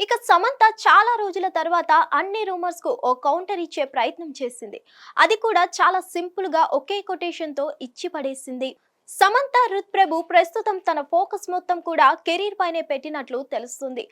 ఇక సమంత చాలా రోజుల తర్వాత అన్ని రూమర్స్కు ఓ కౌంటర్ ఇచ్చే ప్రయత్నం చేసింది. అది కూడా చాలా సింపుల్గా ఒకే కొటేషన్తో ఇచ్చి పడేసింది సమంత రుత్ప్రభు ప్రస్తుతం తన ఫోకస్ మొత్తం కూడా కెరీర్ పైనే పెట్టినట్లు తెలుస్తుంది.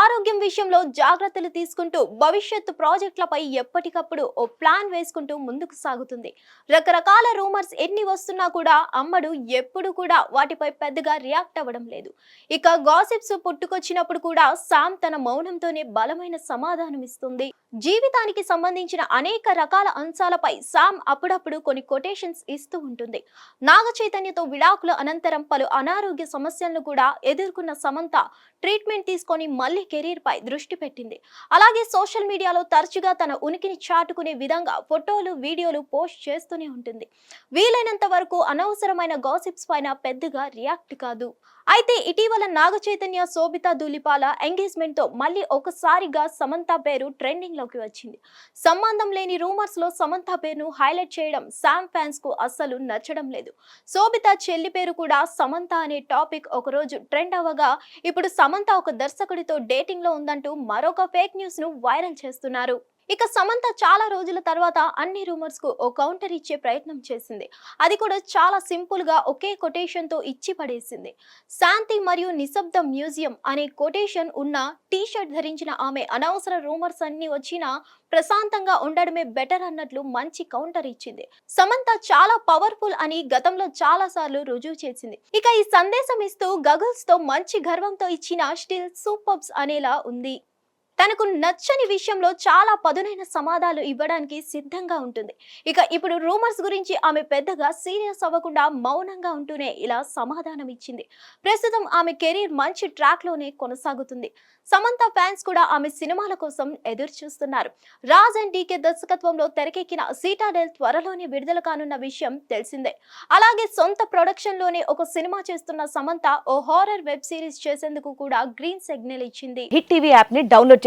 ఆరోగ్యం విషయంలో జాగ్రత్తలు తీసుకుంటూ భవిష్యత్తు ప్రాజెక్టులపై ఎప్పటికప్పుడు ఓ ప్లాన్ వేసుకుంటూ ముందుకు సాగుతుంది. రకరకాల రూమర్స్ ఎన్ని వస్తున్నా కూడా అమ్మడు ఎప్పుడు కూడా వాటిపై పెద్దగా రియాక్ట్ అవ్వడం లేదు. ఇక గాసిప్స్ పుట్టుకొచ్చినప్పుడు కూడా సామ్ తన మౌనంతోనే బలమైన సమాధానం ఇస్తుంది. జీవితానికి సంబంధించిన అనేక రకాల అంశాలపై సామ్ అప్పుడప్పుడు కొన్ని కొటేషన్స్ ఇస్తూ ఉంటుంది. నాగ చైతన్యతో విడాకుల అనంతరం పలు అనారోగ్య సమస్యలను కూడా ఎదుర్కొన్న సమంత ట్రీట్మెంట్ తీసుకొని మళ్ళీ కెరీర్ పై దృష్టి పెట్టింది. అలాగే సోషల్ మీడియాలో తరచుగా తన ఉనికిని చాటుకునే విధంగా ఫోటోలు వీడియోలు పోస్ట్ చేస్తూనే ఉంటుంది. వీలైనంత వరకు అనవసరమైన గాసిప్స్ పైన పెద్దగా రియాక్ట్ కాదు. అయితే ఇటీవల నాగ చైతన్య శోభిత ధూలిపాల ఎంగేజ్మెంట్తో మళ్ళీ ఒకసారిగా సమంత పేరు ట్రెండింగ్లోకి వచ్చింది. సంబంధం లేని రూమర్స్లో సమంత పేరును హైలైట్ చేయడం శామ్ ఫ్యాన్స్కు అస్సలు నచ్చడం లేదు. శోభిత చెల్లి పేరు కూడా సమంత అనే టాపిక్ ఒకరోజు ట్రెండ్ అవ్వగా ఇప్పుడు సమంత ఒక దర్శకుడితో డేటింగ్లో ఉందంటూ మరొక ఫేక్ న్యూస్ను వైరల్ చేస్తున్నారు. ఇక సమంత చాలా రోజుల తర్వాత అన్ని రూమర్స్కు ఓ కౌంటర్ ఇచ్చే ప్రయత్నం చేసింది. అది కూడా చాలా సింపుల్గా ఒకే కొటేషన్తో ఇచ్చి పడేసింది. శాంతి మరియు నిశ్శబ్ద మ్యూజియం అనే కొటేషన్ ఉన్న టీ షర్ట్ ధరించిన ఆమె అనవసర రూమర్స్ అన్ని వచ్చినా ప్రశాంతంగా ఉండడమే బెటర్ అన్నట్లు మంచి కౌంటర్ ఇచ్చింది. సమంత చాలా పవర్ఫుల్ అని గతంలో చాలా సార్లు రుజువు చేసింది. ఇక ఈ సందేశం ఇస్తూ గగుల్స్తో మంచి గర్వంతో ఇచ్చిన స్టిల్ సూపర్బ్స్ అనేలా ఉంది. తనకు నచ్చని విషయంలో చాలా పదునైన సమాధానాలు ఇవ్వడానికి సిద్ధంగా ఉంటుంది. ఇక ఇప్పుడు రూమర్స్ గురించి ఆమె పెద్దగా సీరియస్ అవ్వకుండా మౌనంగా ఉంటూనే ఇలా సమాధానం ఇచ్చింది. ప్రస్తుతం ఆమె కెరీర్ మంచి ట్రాక్లోనే కొనసాగుతుంది. సమంత ఫ్యాన్స్ కూడా ఆమె సినిమాల కోసం ఎదురు చూస్తున్నారు రాజ్ అండ్ డీకే దర్శకత్వంలో తెరకెక్కిన సీటాడెల్ త్వరలోనే విడుదల కానున్న విషయం తెలిసిందే. అలాగే సొంత ప్రొడక్షన్లోనే ఒక సినిమా చేస్తున్న సమంత ఓ హారర్ వెబ్ సిరీస్ చేసేందుకు కూడా గ్రీన్ సిగ్నల్ ఇచ్చింది. హిట్ టీవీ యాప్ని డౌన్లోడ్